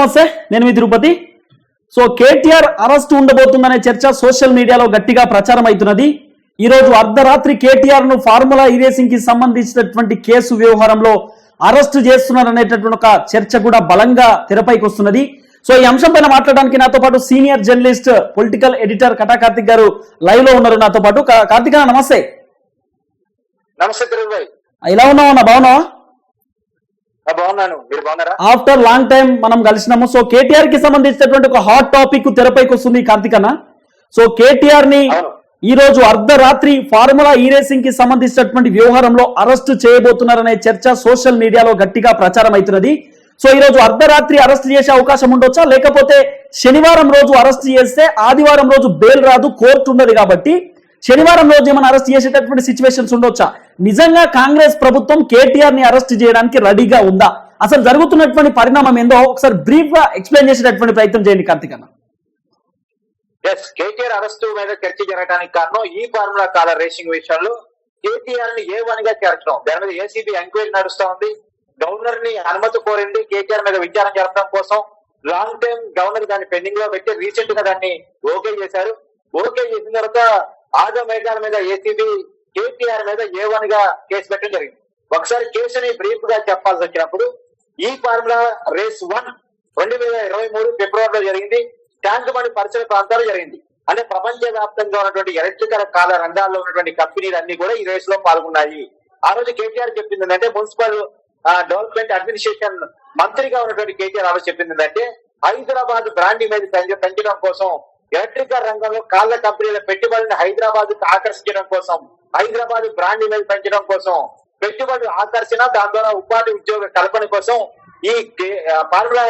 నమస్తే నేను మీ తిరుపతి. సో కేటీఆర్ అరెస్ట్ ఉండబోతుందనే చర్చ సోషల్ మీడియాలో గట్టిగా ప్రచారం అవుతున్నది. ఈ రోజు అర్ధరాత్రి కేటీఆర్ను ఫార్ములా ఇరేసింగ్కి సంబంధించినటువంటి కేసు వ్యవహారంలో అరెస్ట్ చేస్తున్నారనేటటువంటి ఒక చర్చ కూడా బలంగా తెరపైకి వస్తున్నది. సో ఈ అంశం పైన మాట్లాడడానికి నాతో పాటు senior journalist political editor Kata Karthik garu లైవ్లో ఉన్నారు నాతో పాటు. కార్తిక్ నమస్తే. నమస్తే ఎలా ఉన్నావు అన్న బాగున్నావా? ఆఫ్టర్ లాంగ్ టైం మనం కలిసినాము. సో కేటీఆర్కి సంబంధించినటువంటి ఒక హాట్ టాపిక్ తెరపైకి వస్తుంది కార్తిక్ అన్న. సో కేటీఆర్ని. ఈ రోజు అర్ధరాత్రి ఫార్ములా ఈ రేసింగ్కి సంబంధించినటువంటి వ్యవహారంలో అరెస్ట్ చేయబోతున్నారనే చర్చ సోషల్ మీడియాలో గట్టిగా ప్రచారం అవుతున్నది. సో ఈ రోజు అర్ధరాత్రి అరెస్ట్ చేసే అవకాశం ఉండొచ్చా? లేకపోతే శనివారం రోజు అరెస్ట్ చేస్తే ఆదివారం రోజు బెయిల్ రాదు కోర్టు ఉండదు కాబట్టి శనివారం రోజు ఏమైనా అరెస్ట్ చేసేటటువంటి సిచ్యువేషన్స్ ఉండొచ్చా? నిజంగా కాంగ్రెస్ ప్రభుత్వం కేటీఆర్ని అరెస్ట్ చేయడానికి రెడీగా ఉందా? అసలు జరుగుతున్నటువంటి పరిణామం ఏందో ఒకసారి బ్రీఫ్గా ఎక్స్ప్లెయిన్ చేసేటటువంటి ప్రయత్నం చేయండి కార్తిక్ అన్న. ఎస్ కేటీఆర్ అరెస్టు మీద చర్చ జరగడానికి కారణం ఈ ఫార్ములా కాలర్ రేసింగ్ విషయంలో కేటీఆర్ని ఏ వన్గా చేర్చడం. దాని మీద ఏసీబీ ఎంక్వైరీ నడుస్తా ఉంది. గవర్నర్ని అనుమతి కోరింది కేటీఆర్ మీద విచారణ జరపడం కోసం. లాంగ్ టైం గవర్నర్ దాన్ని పెండింగ్లో పెట్టి రీసెంట్గా దాన్ని ఓకే చేశారు. ఓకే చేసిన తర్వాత ఆజం మేఘాల మీద ఏసీబీ కేటీఆర్ మీద ఏ వన్గా కేసు పెట్టడం జరిగింది. ఒకసారి కేసుని బ్రీఫ్గా చెప్పాల్సి వచ్చినప్పుడు ఈ ఫార్ములా రేస్ వన్ రెండు వేల ఇరవై మూడు ఫిబ్రవరిలో జరిగింది. ట్యాంక్ బండి పరిసర ప్రాంతాల్లో జరిగింది. అంటే ప్రపంచ వ్యాప్తంగా ఉన్నటువంటి ఎలక్ట్రికల్ కాల రంగాల్లో ఉన్నటువంటి కంపెనీలు అన్ని కూడా ఈ రేస్లో పాల్గొన్నాయి. ఆ రోజు కేటీఆర్ చెప్పింది ఏంటంటే మున్సిపల్ డెవలప్మెంట్ అడ్మినిస్ట్రేషన్ మంత్రిగా ఉన్నటువంటి కేటీఆర్ ఆ రోజు చెప్పింది ఏంటంటే హైదరాబాద్ బ్రాండ్ ఇమేజ్ పెంచడం కోసం ఎలక్ట్రికల్ రంగంలో కాళ్ళ కంపెనీల పెట్టుబడిని హైదరాబాద్కు ఆకర్షించడం కోసం హైదరాబాద్ బ్రాండ్ ఇమేజ్ పెంచడం కోసం పెట్టుబడి ఆకర్షణ దాని ద్వారా ఉపాధి ఉద్యోగ కల్పన కోసం ఈ కే- ఆ, ఫార్ములా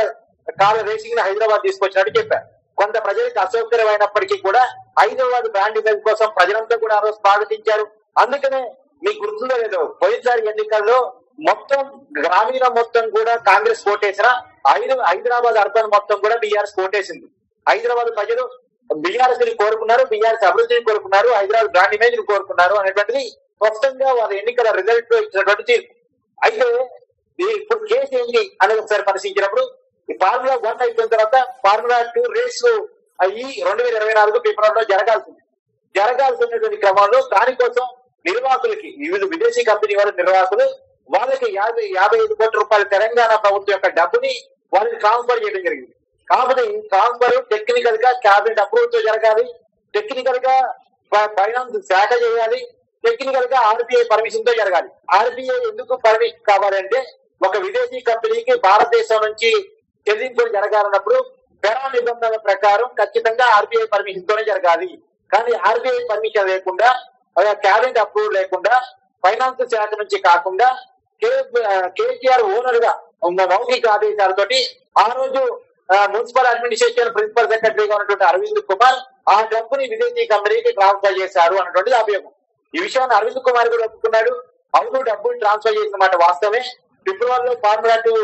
కార్ రేసింగ్ని హైదరాబాద్ తీసుకొచ్చినట్టు చెప్పారు కొంత ప్రజలకు అసౌకర్యమైనప్పటికీ కూడా హైదరాబాద్ బ్రాండ్ ఇమేజ్ కోసం ప్రజలంతా కూడా ఆ రోజు స్వాగతించారు. అందుకనే మీకు గుర్తుందో లేదో పోయినసారి ఎన్నికల్లో మొత్తం గ్రామీణ మొత్తం కూడా కాంగ్రెస్ ఓటేసిన ఐదు హైదరాబాద్ అర్బన్ మొత్తం కూడా బీఆర్ఎస్ ఓటేసింది. హైదరాబాద్ ప్రజలు బీఆర్ఎస్ని కోరుకున్నారు బీఆర్ఎస్ అభివృద్ధిని కోరుకున్నారు హైదరాబాద్ బ్రాండ్ ఇమేజ్ని కోరుకున్నారు అనేటువంటిది స్పష్టంగా వారి ఎన్నికల రిజల్ట్లో ఇచ్చినటువంటి తీర్పు అయితే ఇప్పుడు కేసు ఏంటి అనేది ఒకసారి పరిశీలించినప్పుడు ఈ ఫార్ములా వన్ అయిపోయిన తర్వాత ఫార్ములా టూ రేస్ ఈ రెండు వేల ఇరవై నాలుగు ఫిబ్రవరిలో జరగాల్సింది. జరగాల్సినటువంటి క్రమంలో దానికోసం నిర్వాహకులకి వివిధ విదేశీ కంపెనీ వాళ్ళ నిర్వాహకులు వాళ్ళకి యాభై యాభై ఐదు కోట్ల రూపాయల తెలంగాణ ప్రభుత్వం యొక్క డబ్బుని వాళ్ళకి ట్రాన్స్ఫర్ చేయడం జరిగింది. కాకపోతే ఈ ట్రాన్స్ఫర్ టెక్నికల్గా క్యాబినెట్ అప్రూవ్తో జరగాలి టెక్నికల్గా ఫైనాన్స్ శాఖ చేయాలి టెక్నికల్గా ఆర్బీఐ పర్మిషన్తో జరగాలి. ఆర్బీఐ ఎందుకు పర్మిషన్ కావాలంటే ఒక విదేశీ కంపెనీకి భారతదేశం నుంచి చెల్లింపులు జరగాలన్నప్పుడు పెరా నిబంధనల ప్రకారం ఖచ్చితంగా ఆర్బీఐ పర్మిషన్ తోనే జరగాలి. కానీ ఆర్బీఐ పర్మిషన్ లేకుండా క్యాబినెట్ అప్రూవ్ లేకుండా ఫైనాన్స్ శాఖ నుంచి కాకుండా కేసీఆర్ ఓనర్గా ఉన్న మౌఖిక ఆదేశాలతోటి ఆ రోజు మున్సిపల్ అడ్మినిస్ట్రేషన్ ప్రిన్సిపల్ సెక్రటరీగా ఉన్నటువంటి అరవింద్ కుమార్ ఆ డబ్బుని విదేశీ కంపెనీకి ట్రాన్స్ఫర్ చేశారు అన్నటువంటిది అభియోగం. ఈ విషయాన్ని అరవింద్ కుమార్ కూడా ఒప్పుకున్నాడు. అవును డబ్బులు ట్రాన్స్ఫర్ చేసిన మాట వాస్తవమే. ఫిబ్రవరిలో ఫార్ములా టూ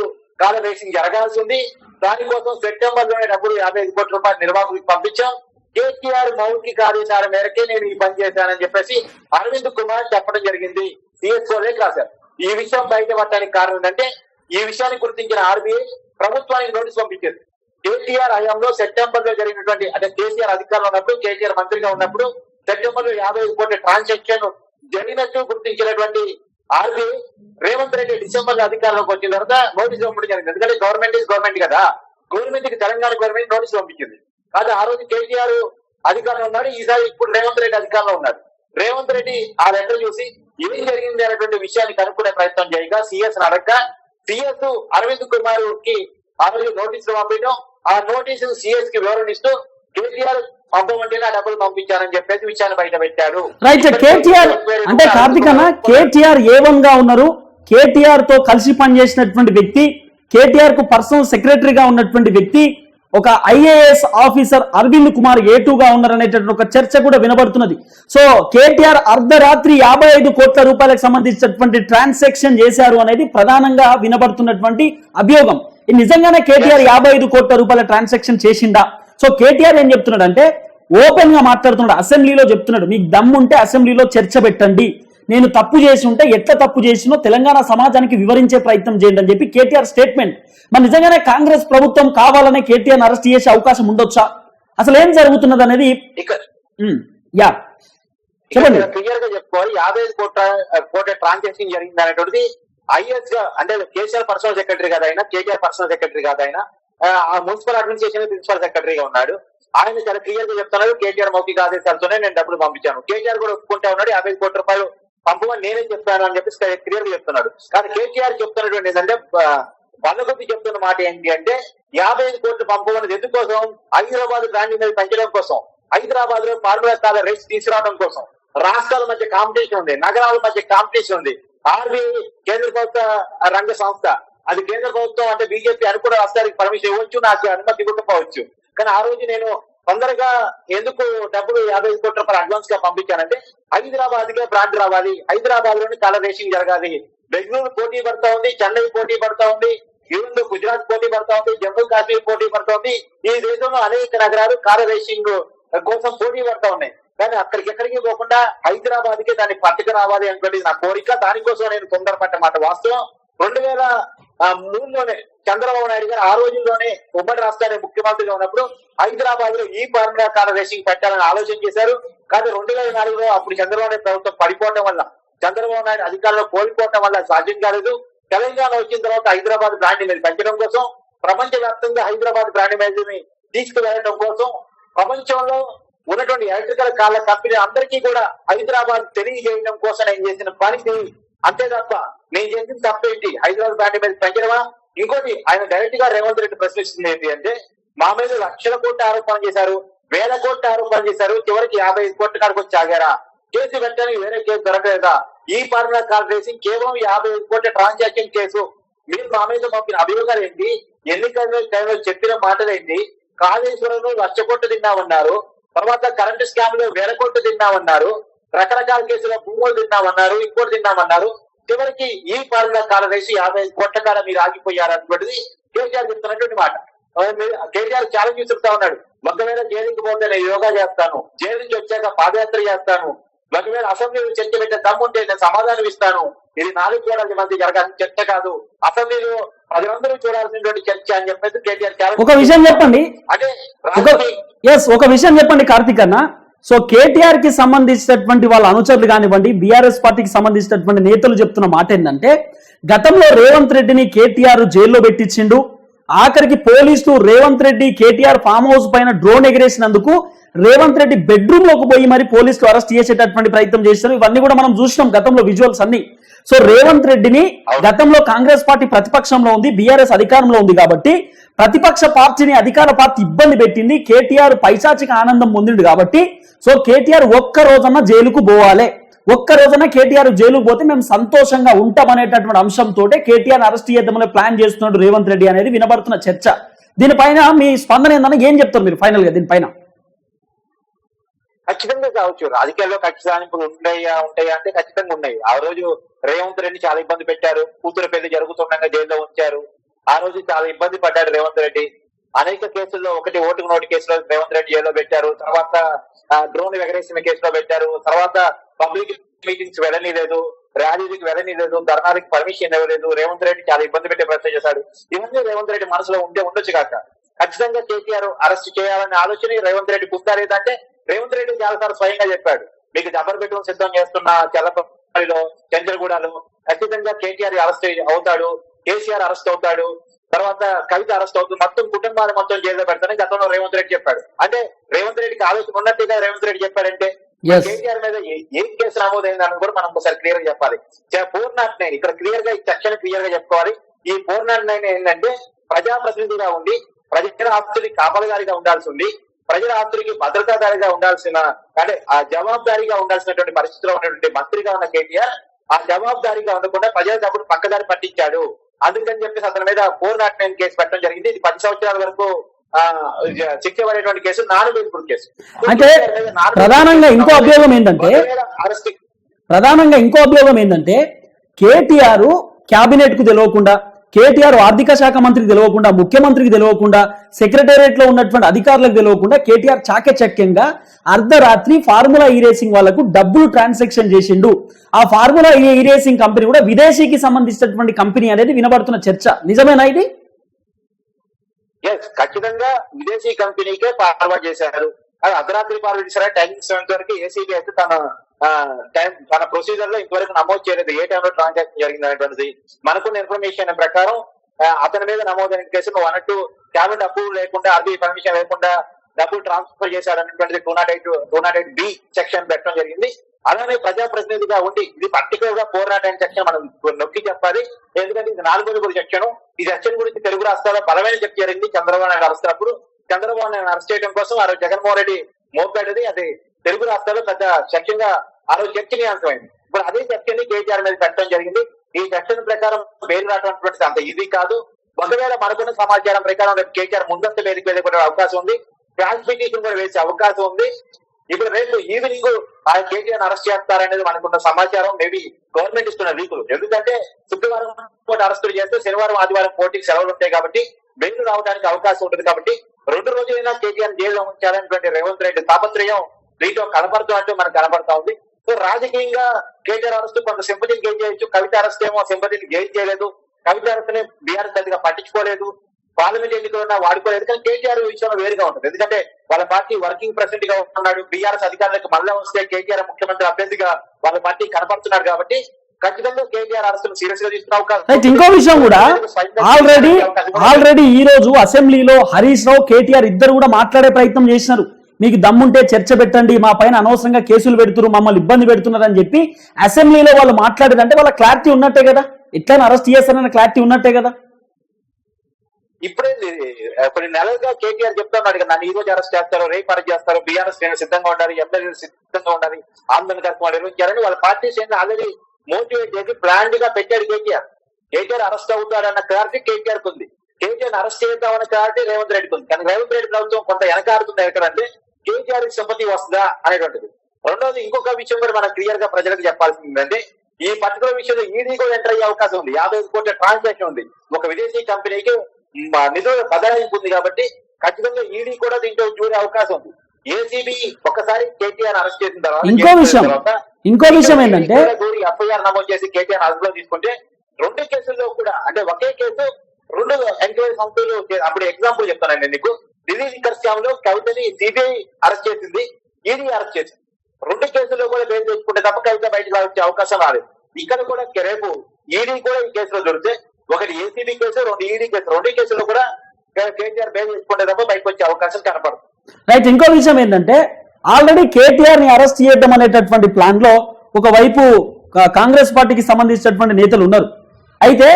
కాల రేసింగ్ జరగాల్సి ఉంది. దానికోసం సెప్టెంబర్లోనే డబ్బులు యాభై ఐదు కోట్ల రూపాయలు నిర్వాహకులకు పంపించాం. కేటీఆర్ మౌఖిక ఆదేశాల మేరకే నేను ఈ పని చేశానని చెప్పేసి అరవింద్ కుమార్ చెప్పడం జరిగింది. సిఎస్ఓ లేఖ రాశారు. ఈ విషయం బయటపడటానికి కారణం ఏంటంటే ఈ విషయాన్ని గుర్తించిన ఆర్బీఐ ప్రభుత్వానికి నోటీస్ పంపించింది. కేసీఆర్ హయాంలో సెప్టెంబర్లో జరిగినటువంటి అంటే కేసీఆర్ అధికారంలో ఉన్నప్పుడు కేసీఆర్ మంత్రిగా ఉన్నప్పుడు సెప్టెంబర్లో యాభై కోట్ల ట్రాన్సాక్షన్ జరిగినట్టు గుర్తించినటువంటి ఆర్బీఐ రేవంత్ రెడ్డి డిసెంబర్లో అధికారంలోకి వచ్చిన తర్వాత నోటీస్ పంపడం జరిగింది. ఎందుకంటే గవర్నమెంట్ ఇస్ గవర్నమెంట్ కదా. గవర్నమెంట్కి తెలంగాణ గవర్నమెంట్ నోటీస్ పంపించింది. కాదు ఆ రోజు కేసీఆర్ అధికారంలో ఉన్నాడు ఈసారి ఇప్పుడు రేవంత్ రెడ్డి అధికారంలో ఉన్నాడు. రేవంత్ రెడ్డి ఆ లెటర్ చూసి ఏం జరిగింది అనేటువంటి విషయాన్ని కనుక్కునే ప్రయత్నం చేయగా సిఎస్ అడగ సిఎస్ అరవింద్ కుమార్కి ఆ రోజు నోటీసులు పంపించడం ఆ నోటీసు సిఎస్కి వివరణ ఇస్తూ కేసీఆర్ పంపమంటేనే ఆ డబ్బులు పంపించారని చెప్పేసి విషయాన్ని బయట పెట్టాడు. రైట్ కేటీఆర్ అంటే కార్తిక్ అన్న కేటీఆర్గా ఉన్నారు? కేటీఆర్తో కలిసి పనిచేసినటువంటి వ్యక్తి కేటీఆర్కు పర్సనల్ సెక్రటరీగా ఉన్నటువంటి వ్యక్తి ఒక IAS officer Arvind Kumar A two గా ఉన్నారనేటటువంటి ఒక చర్చ కూడా వినబడుతున్నది. సో కేటీఆర్ అర్ధరాత్రి యాభై ఐదు కోట్ల రూపాయలకు సంబంధించినటువంటి ట్రాన్సాక్షన్ చేశారు అనేది ప్రధానంగా వినబడుతున్నటువంటి అభియోగం. నిజంగానే కేటీఆర్ యాభై ఐదు కోట్ల రూపాయల ట్రాన్సాక్షన్ చేసిందా సో కేటీఆర్ ఏం చెప్తున్నాడు అంటే ఓపెన్గా మాట్లాడుతున్నాడు అసెంబ్లీలో చెప్తున్నాడు మీకు దమ్ముంటే అసెంబ్లీలో చర్చ పెట్టండి. నేను తప్పు చేసి ఉంటే ఎట్లా తప్పు చేసినో తెలంగాణ సమాజానికి వివరించే ప్రయత్నం చేయండి అని చెప్పి కేటీఆర్ స్టేట్మెంట్ మరి నిజంగానే కాంగ్రెస్ ప్రభుత్వం కావాలనే కేటీఆర్ అరెస్ట్ చేసే అవకాశం ఉండొచ్చా? అసలు ఏం జరుగుతున్నది అనేది? యా చెప్పండి. క్లియర్గా చెప్పుకోవాలి. యాభై ఐదు కోట్ల కోట్ల ట్రాన్సాక్షన్ జరిగింది అనేటువంటిది ఐఎస్గా అంటే కేసీఆర్ పర్సనల్ సెక్రటరీ కాదు ఆయన కేటీఆర్ పర్సనల్ సెక్రటరీ కాదు ఆయన. ఆ మున్సిపల్ అడ్మినిస్ట్రేషన్ ప్రిన్సిపల్ సెక్రటరీగా ఉన్నాడు. ఆయన చాలా క్లియర్గా చెప్తున్నాడు కేటీఆర్ మౌఖిక ఆదేశాలతోనే నేను డబ్బులు పంపించాను. కేటీఆర్ కూడా ఒప్పుకుంటా ఉన్నాడు యాభై కోట్ల రూపాయలు పంపమని నేనే చెప్పాను అని చెప్పి క్లియర్గా చెప్తున్నాడు. కానీ కేటీఆర్ చెప్తున్నటువంటి ఏంటంటే వాళ్ళ చెప్తున్న మాట ఏంటి అంటే యాభై ఐదు కోట్లు పంపమన్నది ఎందుకోసం? హైదరాబాద్ బ్రాండింగ్ మీద పెంచడం కోసం. హైదరాబాద్లో ఫార్ములా స్థాయి రేట్స్ తీసుకురావడం కోసం. రాష్ట్రాల మధ్య కాంపిటీషన్ ఉంది నగరాల మధ్య కాంపిటీషన్ ఉంది. ఆర్బీఐ కేంద్ర ప్రభుత్వ రంగ సంస్థ. అది కేంద్ర ప్రభుత్వం అంటే బీజేపీ అనుకున్న రాష్ట్రానికి పర్మిషన్ ఇవ్వచ్చు నాకు అనుమతి ఇవ్వకపోవచ్చు. కానీ ఆ రోజు నేను తొందరగా ఎందుకు డబ్బులు యాభై ఐదు కోట్ల రూపాయలు అడ్వాన్స్గా పంపించానంటే హైదరాబాద్గా బ్రాండ్ రావాలి. హైదరాబాద్లోని కలర్ రేసింగ్ జరగాలి. బెంగళూరు పోటీ పడతా ఉంది చెన్నై పోటీ పడతా ఉంది ఈవెన్ గుజరాత్ పోటీ పడతా ఉంది జమ్మూ కాశ్మీర్ పోటీ పడతా ఉంది. ఈ దేశంలో అనేక నగరాలు కార్ రేసింగ్ కోసం పోటీ పడతా ఉన్నాయి. కానీ అక్కడికి ఎక్కడికి పోకుండా హైదరాబాద్కి దాన్ని పట్టుకురావాలి అనుకోండి నా కోరిక దానికోసం నేను తొందరపడ్డమాట వాస్తవం రెండు వేల మూడులోనే చంద్రబాబు నాయుడు గారు ఆ రోజుల్లోనే ఉమ్మడి రాష్ట్రానికి ముఖ్యమంత్రిగా ఉన్నప్పుడు హైదరాబాద్లో ఈ ఫార్ములా కార్ రేసింగ్ పెట్టాలని ఆలోచన చేశారు. కానీ రెండు వేల నాలుగులో అప్పుడు చంద్రబాబు నాయుడు ప్రభుత్వం పడిపోవడం వల్ల చంద్రబాబు నాయుడు అధికారంలో కోల్పోవడం వల్ల సాధ్యం కాలేదు. తెలంగాణ వచ్చిన తర్వాత హైదరాబాద్ బ్రాండ్ మీద పెంచడం కోసం ప్రపంచ వ్యాప్తంగా హైదరాబాద్ బ్రాండ్ మీద తీసుకువెళ్ళడం కోసం ప్రపంచంలో ఉన్నటువంటి ఎలక్ట్రికల్ కార్ల కంపెనీ అందరికీ కూడా హైదరాబాద్ తెలియజేయడం కోసం నేను చేసిన పనికి అంతే తప్ప నేను చేసిన తప్పేంటి? హైదరాబాద్ బ్యాండ్ మీద పెంచడమా? ఇంకోటి ఆయన డైరెక్ట్గా రేవంత్ రెడ్డి ప్రశ్నిస్తుంది ఏంటి అంటే మా మీద లక్షల కోట్ల ఆరోపణ చేశారు వేల కోట్ల ఆరోపణ చేశారు చివరికి యాభై కోట్ల కాడికి వచ్చి ఆగారా? కేసు పెట్టడానికి వేరే కేసు దొరకలేదా? ఈ ఫార్ములా కార్ రేసింగ్ కేవలం యాభై కోట్ల ట్రాన్సాక్షన్ కేసు. మీరు మా మీద పంపిన అభియోగాలు ఏంటి? ఎన్నికల టైంలో చెప్పిన మాటలేంటి కాళేశ్వరంలో లక్ష కోట్లు తిన్నామన్నారు. తర్వాత కరెంటు స్కామ్లో వేల కోట్లు తిన్నామన్నారు. రకరకాల కేసులో భూములు తిన్నామన్నారు ఇంకోటి తిన్నామన్నారు. చివరికి ఈ ఫార్ములా కాలం వేసి యాభై ఐదు కోట్ల మీరు ఆగిపోయారు అనుకుంటుంది కేసీఆర్ చెప్తున్నటువంటి మాట. మీరు- కేసీఆర్ ఛాలెంజ్ చెప్తా ఉన్నాడు. ఒకవేళ జైలుకి పోతే నేను యోగా చేస్తాను జైలు నుంచి వచ్చాక పాదయాత్ర చేస్తాను. ఒకవేళ అసెంబ్లీ చర్చ పెట్టే దమ్ముంటే నేను సమాధానం ఇస్తాను. ఇది నాలుగు గోడల మధ్య జరగాల్సిన చర్చ కాదు. అసెంబ్లీలో ప్రజలందరూ చూడాల్సినటువంటి చర్చ అని చెప్పేసి కేటీఆర్ ఛాలెంజ్ ఒక విషయం చెప్పండి. అంటే ఎస్ ఒక విషయం చెప్పండి కార్తీక్ అన్న. సో కేటీఆర్కి సంబంధించినటువంటి వాళ్ళ అనుచరులు కానివ్వండి బీఆర్ఎస్ పార్టీకి సంబంధించినటువంటి నేతలు చెప్తున్న మాట ఏంటంటే గతంలో రేవంత్ రెడ్డిని కేటీఆర్ జైల్లో పెట్టించిండు. ఆఖరికి పోలీసులు రేవంత్ రెడ్డి కేటీఆర్ ఫామ్ హౌస్ పైన డ్రోన్ ఎగిరేసినందుకు రేవంత్ రెడ్డి బెడ్రూమ్లోకి పోయి మరి పోలీసులు అరెస్ట్ చేసేటటువంటి ప్రయత్నం చేశారు. ఇవన్నీ కూడా మనం చూసినాం గతంలో విజువల్స్ అన్ని. సో రేవంత్ రెడ్డిని గతంలో కాంగ్రెస్ పార్టీ ప్రతిపక్షంలో ఉంది బీఆర్ఎస్ అధికారంలో ఉంది కాబట్టి ప్రతిపక్ష పార్టీని అధికార పార్టీ ఇబ్బంది పెట్టింది కేటీఆర్ పైశాచిక ఆనందం పొందిండు కాబట్టి సో కేటీఆర్ ఒక్క రోజన్నా జైలుకు పోవాలి. ఒక్క రోజున కేటీఆర్ జైలుకు పోతే మేము సంతోషంగా ఉంటాం అనేటటువంటి అంశంతో కేటీఆర్ అరెస్ట్ చేద్దామని ప్లాన్ చేస్తున్నాడు రేవంత్ రెడ్డి అనేది వినబడుతున్న చర్చ. దీనిపైన మీ స్పందన ఏందని ఏం చెప్తారు మీరు ఫైనల్గా దీనిపైన? ఖచ్చితంగా కావచ్చు. రాజకీయాల్లో ఖచ్చితానిపులు ఉంటాయా ఉంటాయా అంటే ఖచ్చితంగా ఉన్నాయి. ఆ రోజు రేవంత్ రెడ్డి చాలా ఇబ్బంది పెట్టారు. కూతురు పెళ్ళి జరుగుతుండగా జైల్లో ఉంచారు. ఆ రోజు చాలా ఇబ్బంది పడ్డాడు రేవంత్ రెడ్డి. అనేక కేసుల్లో ఒకటి ఓటుకు నోటు కేసులో రేవంత్ రెడ్డి జైల్లో పెట్టారు. తర్వాత ఆ, డ్రోన్ ఎగరేసిన కేసులో పెట్టారు. తర్వాత పబ్లిక్ మీటింగ్స్ వెళ్ళనిలేదు. ర్యాలీలకు వెళ్ళనిలేదు. ధర్నాలకు పర్మిషన్ ఇవ్వలేదు. రేవంత్ రెడ్డి చాలా ఇబ్బంది పెట్టే ప్రయత్నం చేశాడు. ఇవన్నీ రేవంత్ రెడ్డి మనసులో ఉంటే ఉండొచ్చు కాక. ఖచ్చితంగా కేసీఆర్ అరెస్ట్ చేయాలనే ఆలోచన రేవంత్ రెడ్డి ఉందా లేదంటే రేవంత్ రెడ్డి చాలాసార్లు స్వయంగా చెప్పాడు మీకు జబర్ పెట్టుకుని సిద్ధం చేస్తున్న చల్లపల్లిలో చంద్రగూడలో ఖచ్చితంగా కేటీఆర్ అరెస్ట్ అవుతాడు కేసీఆర్ అరెస్ట్ అవుతాడు తర్వాత కవిత అరెస్ట్ అవుతుంది మొత్తం కుటుంబాన్ని మొత్తం జైల్లో పెడతానని గతంలో రేవంత్ రెడ్డి చెప్పాడు. అంటే రేవంత్ రెడ్డికి ఆలోచన ఉన్నట్టుగా రేవంత్ రెడ్డి చెప్పాడంటే. కేటీఆర్ మీద ఏ- కేసు నమోదైందని కూడా మనం ఒకసారి క్లియర్గా చెప్పాలి. ఫోర్ నాట్ నైన్ ఇక్కడ క్లియర్గా ఈ క్లియర్గా చెప్పుకోవాలి. ఈ ఫోర్ నాట్ నైన్ ఏంటంటే ప్రజాప్రతినిధిగా ఉండి ప్రజల ఆస్తులకి కాపలదారిగా ఉండాల్సి ఉంది. ప్రజల ఆస్తులకి భద్రతాదారిగా ఉండాల్సిన అంటే ఆ జవాబుదారీగా ఉండాల్సినటువంటి పరిస్థితిలో ఉన్నటువంటి మంత్రిగా ఉన్న కేటీఆర్ ఆ జవాబుదారీగా ఉండకుండా ప్రజల డబ్బులు పక్కదారి పట్టించాడు. అందుకని చెప్పేసి అతని మీద ఫోర్ నాట్ నైన్ కేసు పెట్టడం జరిగింది. ఇది పది సంవత్సరాల వరకు శిక్ష పడేటువంటి కేసు నాన్ బెయిల్ఫుల్ కేసు. అంటే ప్రధానంగా ఇంకో అభియోగం ఏంటంటే ప్రధానంగా ఇంకో అభియోగం ఏంటంటే కేటీఆర్ క్యాబినెట్కు తెలియకుండా కేటీఆర్ ఆర్థిక శాఖ మంత్రికి తెలియకుండా ముఖ్యమంత్రికి తెలియకుండా సెక్రటేరియట్లో ఉన్నటువంటి అధికారులకు తెలియకుండా కేటీఆర్ చాకచక్యంగా అర్ధరాత్రి ఫార్ములా ఈ రేసింగ్ వాళ్ళకు డబ్బులు ట్రాన్సాక్షన్ చేసిండు. ఆ ఫార్ములా ఈ రేసింగ్ కంపెనీ కూడా విదేశీకి సంబంధించినటువంటి కంపెనీ అనేది వినబడుతున్న చర్చ. నిజమేనా ఇది? ఖచ్చితంగా విదేశీ కంపెనీకే ఫార్వర్డ్ చేశారు. అది అర్ధరాత్రి ఫార్వర్డ్ చేశారా టైమింగ్స్ వరకు ఏసీబీ అయితే తన టైం తన ప్రొసీజర్లో ఇంతవరకు నమోదు చేయలేదు. ఏ టైంలో ట్రాన్సాక్షన్ జరిగింది అనేటువంటిది మనకున్న ఇన్ఫర్మేషన్ ప్రకారం అతని మీద నమోదైన కేసు నువ్వు అన్నట్టు క్యాబినెట్ అప్రూవల్ లేకుండా ఆర్బీఐ పర్మిషన్ లేకుండా డబ్బులు transfer చేశారనేటువంటిది two not eight two not eight B section పెట్టడం జరిగింది. అలానే ప్రజాప్రతినిధిగా ఉండి ఇది పర్టికులర్గా ఫోర్ నాట్ ఎయిట్ సెక్షన్ మనం నొక్కి చెప్పాలి. ఎందుకంటే ఇది నాలుగోది కూడా సెక్షన్ ఈ సెక్షన్ గురించి తెలుగు రాష్ట్రాల్లో బలమైన చర్చ జరిగింది చంద్రబాబు నాయుడు అరెస్ట్ అప్పుడు. చంద్రబాబు నాయుడు అరెస్ట్ చేయడం కోసం ఆ రోజు జగన్మోహన్ రెడ్డి మోపాడది. అది తెలుగు రాష్ట్రాల్లో పెద్ద చర్చగా ఆ రోజు చర్చనీయాంశమైంది. ఇప్పుడు అదే చర్చని కేటీఆర్ మీద పెట్టడం జరిగింది. ఈ సెక్షన్ ప్రకారం బెయిల్ రావడం అంత ఈజీ కాదు. ఒకవేళ మనకున్న సమాచారం ప్రకారం రేపు కేటీఆర్ ముందస్తు వేదిక వెళ్ళే అవకాశం ఉంది. క్రాస్ పిటిషన్ కూడా వేసే అవకాశం ఉంది. ఇప్పుడు రేపు ఈవినింగ్ ఆ కేటీఆర్ అరెస్ట్ చేస్తారనేది మనకున్న సమాచారం. మేబీ గవర్నమెంట్ ఇస్తున్న లీకులు ఎందుకంటే శుక్రవారం పూట అరెస్టులు చేస్తే శనివారం ఆదివారం పోటీకి సెలవులు ఉంటాయి కాబట్టి బెయిల్ రావడానికి అవకాశం ఉంటుంది కాబట్టి రెండు రోజులైనా కేటీఆర్ జైల్లో ఉంచాలనేటువంటి రేవంత్ రెడ్డి తాపత్రయం దీంట్లో కనపడుతున్నట్టు మనకు కనపడతా ఉంది. సో రాజకీయంగా కేటీఆర్ అరెస్ట్ కొంత సింపతిని గెయిన్ చేయొచ్చు. కవిత అరెస్ట్ ఏమో సింపతిని గెయిన్ చేయలేదు. కవిత అరెస్ట్ని బీఆర్ఎస్ పెద్దగా పట్టించుకోలేదు. పార్లమెంట్ ఎన్నికలున్నా వాడుకోలేదు. కానీ కేటీఆర్ విషయంలో వేరుగా ఉంటుంది. ఎందుకంటే వాళ్ళ పార్టీ వర్కింగ్ ప్రెసిడెంట్గా ఉన్నాడు. బీఆర్ఎస్ అధికారులకు మళ్ళా వస్తే కేటీఆర్ ముఖ్యమంత్రి అభ్యర్థిగా వాళ్ళ పార్టీ కనపడుతున్నారు కాబట్టి ఇంకో విషయం కూడా ఆల్రెడీ ఆల్రెడీ ఈ రోజు అసెంబ్లీలో హరీష్ రావు కేటీఆర్ ఇద్దరు కూడా మాట్లాడే ప్రయత్నం చేసినారు. మీకు దమ్ముంటే చర్చ పెట్టండి మా పైన అనవసరంగా కేసులు పెడుతున్నారు మమ్మల్ని ఇబ్బంది పెడుతున్నారు అని చెప్పి అసెంబ్లీలో వాళ్ళు మాట్లాడేదంటే వాళ్ళ క్లారిటీ ఉన్నట్టే కదా. ఎట్లయినా అరెస్ట్ చేస్తారన్న క్లారిటీ ఉన్నట్టే కదా. ఇప్పుడే కొన్ని నెలలుగా కేటీఆర్ చెప్తున్నాడు కదా నన్ను ఈ రోజు అరెస్ట్ చేస్తారు రేపు అరెస్ట్ చేస్తారు బీఆర్ఎస్ నేను సిద్ధంగా ఉండాలి ఎమ్మెల్యే సిద్ధంగా ఉండాలి ఆందోళన కార్యక్రమాలు నిర్వహించారని వాళ్ళ పార్టీ శ్రేణులు ఆల్రెడీ మోటివేట్ చేసి ప్లాన్గా పెట్టాడు కేటీఆర్ కేటీఆర్ అరెస్ట్ అవుతాడన్న క్లారిటీ కేటీఆర్ ఉంది. కేటీఆర్ అరెస్ట్ చేద్దామన్న క్లారిటీ రేవంత్ రెడ్డికి ఉంది. కానీ రేవంత్ రెడ్డి ప్రభుత్వం కొంత వెనకాడుతుంది ఎక్కడంటే కేటీఆర్ సింపతి వస్తుందా అనేటువంటిది. రెండోది ఇంకొక విషయం కూడా మనం క్లియర్గా ప్రజలకు చెప్పాల్సింది ఏంటంటే ఈ పర్టికులర్ విషయంలో ఈడీ కూడా ఎంటర్ అయ్యే అవకాశం ఉంది. యాభై ఐదు కోట్ల ట్రాన్సాక్షన్ ఉంది. ఒక విదేశీ కంపెనీకి నిధుల బదలాయింపు ఉంది కాబట్టి ఖచ్చితంగా ఈడీ కూడా దీంట్లో చూడే అవకాశం ఉంది. ఏసీబీ ఒకసారి కేటీఆర్ అరెస్ట్ చేసిన తర్వాత ఇంకో విషయం. ఇంకో విషయం ఏంటంటే ఎఫ్ఐఆర్ నమోదు చేసి కేటీఆర్ అదుపులో తీసుకుంటే రెండు కేసుల్లో కూడా అంటే ఒకే కేసు రెండు ఎంక్వైరీ సంస్థలు అప్పుడు ఎగ్జాంపుల్ చెప్తానండి నీకు ఢిల్లీ లిక్కర్ స్కామ్లో కవితని సిబిఐ అరెస్ట్ చేసింది. ఈడీ అరెస్ట్ చేసింది. రెండు కేసుల్లో కూడా బెయిల్ తెచ్చుకుంటే తప్ప కవిత బయటకు వచ్చే అవకాశం రాలేదు. ఇక్కడ కూడా రేపు ఈడీ కూడా ఈ కేసులో దొరికితే ఒకటి ఏసీబీ కేసు రెండు ఈడీ కేసు. రెండు కేసుల్లో కూడా కేటీఆర్ బెయిల్ తెచ్చుకుంటే తప్ప బయటకు వచ్చే అవకాశం కనపడదు. రైట్ ఇంకో విషయం ఏంటంటే ఆల్రెడీ కేటీఆర్ని అరెస్ట్ చేయడం అనేటటువంటి ప్లాన్లో ఒకవైపు కాంగ్రెస్ పార్టీకి సంబంధించినటువంటి నేతలు ఉన్నారు. అయితే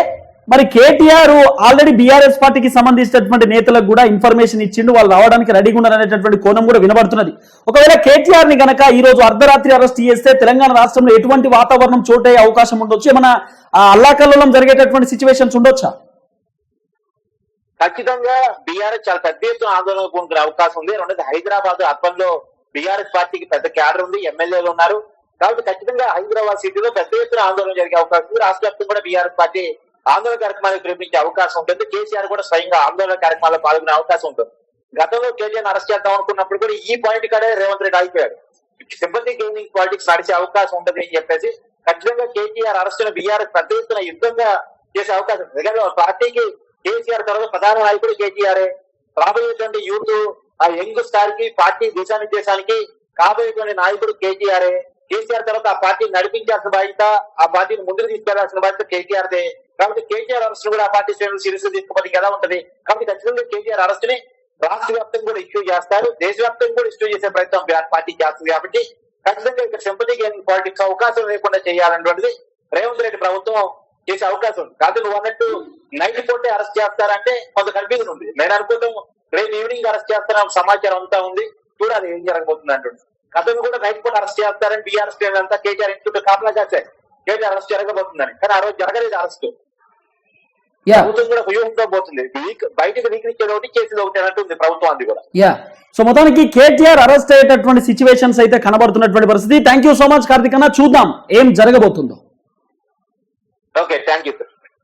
మరి కేటీఆర్ ఆల్రెడీ బీఆర్ఎస్ పార్టీకి సంబంధించినటువంటి నేతలకు కూడా ఇన్ఫర్మేషన్ ఇచ్చిండు వాళ్ళు రావడానికి రెడీగా ఉన్నారనేటటువంటి కోణం కూడా వినబడుతున్నది. ఒకవేళ కేటీఆర్ని గనక ఈ రోజు అర్ధరాత్రి అరెస్ట్ చేస్తే తెలంగాణ రాష్ట్రంలో ఎటువంటి వాతావరణం చోటయ్యే అవకాశం ఉండొచ్చు? ఏమైనా ఆ అల్లాకల్లోలం జరిగేటటువంటి సిచ్యువేషన్స్ ఉండొచ్చా? ఖచ్చితంగా బీఆర్ఎస్ చాలా పెద్ద ఎత్తున ఆందోళన పూనుకునే అవకాశం ఉంది. రెండోది హైదరాబాద్ అర్బన్లో బీఆర్ఎస్ పార్టీకి పెద్ద క్యాడర్ ఉంది ఎమ్మెల్యేలు ఉన్నారు. కాబట్టి ఖచ్చితంగా హైదరాబాద్ సిటీలో పెద్ద ఎత్తున ఆందోళన జరిగే అవకాశం ఉంది. రాష్ట్ర వ్యాప్తంగా కూడా బీఆర్ఎస్ పార్టీ ఆందోళన కార్యక్రమానికి ప్రేమించే అవకాశం ఉంటుంది. కేసీఆర్ కూడా స్వయంగా ఆందోళన కార్యక్రమాల్లో పాల్గొనే అవకాశం ఉంటుంది. గతంలో కేటీఆర్ అరెస్ట్ చేద్దాం అనుకున్నప్పుడు కూడా ఈ పాయింట్ కాడే రేవంత్ రెడ్డి ఆగిపోయాడు. సింపతి గెయినింగ్ పాలిటిక్స్ నడిచే అవకాశం ఉంటుంది అని చెప్పేసి ఖచ్చితంగా కేటీఆర్ అరెస్టును బీఆర్ఎస్ పెద్ద ఎత్తున యుద్ధంగా చేసే అవకాశం ఉంది. ఎందుకంటే పార్టీకి కేసీఆర్ తర్వాత ప్రధాన నాయకుడు కేటీఆర్. రాబోయేటువంటి యూత్ ఆ యంగ్ స్టార్కి పార్టీ దిశానిర్దేశానికి కాబోయేటువంటి నాయకుడు కేటీఆర్. కేసీఆర్ తర్వాత ఆ పార్టీ నడిపించాల్సిన బాధ్యత ఆ పార్టీని ముందుకు తీసుకెళ్ళాల్సిన బాధ్యత కేటీఆర్దే. కాబట్టి కేటీఆర్ అరెస్ట్ కూడా ఆ పార్టీ శ్రేణులు సీరియస్ తీసుకోవడానికి ఎలా ఉంటది? కాబట్టి ఖచ్చితంగా కేటీఆర్ అరెస్ట్ని రాష్ట్ర వ్యాప్తంగా కూడా ఇష్యూ చేస్తారు. దేశవ్యాప్తంగా కూడా ఇష్యూ చేసే ప్రయత్నం బీఆర్ పార్టీ చేస్తుంది కాబట్టి ఖచ్చితంగా ఇక్కడ సింపతి గెయినింగ్ పాలిటిక్స్ అవకాశం లేకుండా చేయాలన్నటువంటిది రేవంత్ రెడ్డి ప్రభుత్వం చేసే అవకాశం ఉంది. కాదు నువ్వు అన్నట్టు నైట్ పూటే అరెస్ట్ చేస్తారంటే కొంత కన్ఫ్యూజన్ ఉంది. నేను అనుకుంటాం రేపు ఈవినింగ్ అరెస్ట్ చేస్తారని సమాచారం అంతా ఉంది. చూడాలి ఏం జరగబోతుంది అంటుంది గతంలో కూడా నైట్ పూట అరెస్ట్ చేస్తారని బీఆర్ఎస్ అంతా కేటీఆర్ ఇన్స్టిట్యూట్ కాపలా కాశారు కేటీఆర్ అరెస్ట్ జరగబోతుందని. కానీ ఆ రోజు జరగలేదు అరెస్ట్ ప్రభుత్వం కూడా వ్యూహంతో పోతుంది. బయటకు వీకరించేది ఒకటి చేసేది ఒకటి అన్నట్టు ఉంది ప్రభుత్వం అది కూడా. యా సో మొత్తానికి కేటీఆర్ అరెస్ట్ అయ్యేటటువంటి సిచ్యువేషన్స్ అయితే కనబడుతున్నటువంటి పరిస్థితి. Thank you so much Karthik అన్న. చూద్దాం ఏం జరగబోతుందో. Okay thank you sir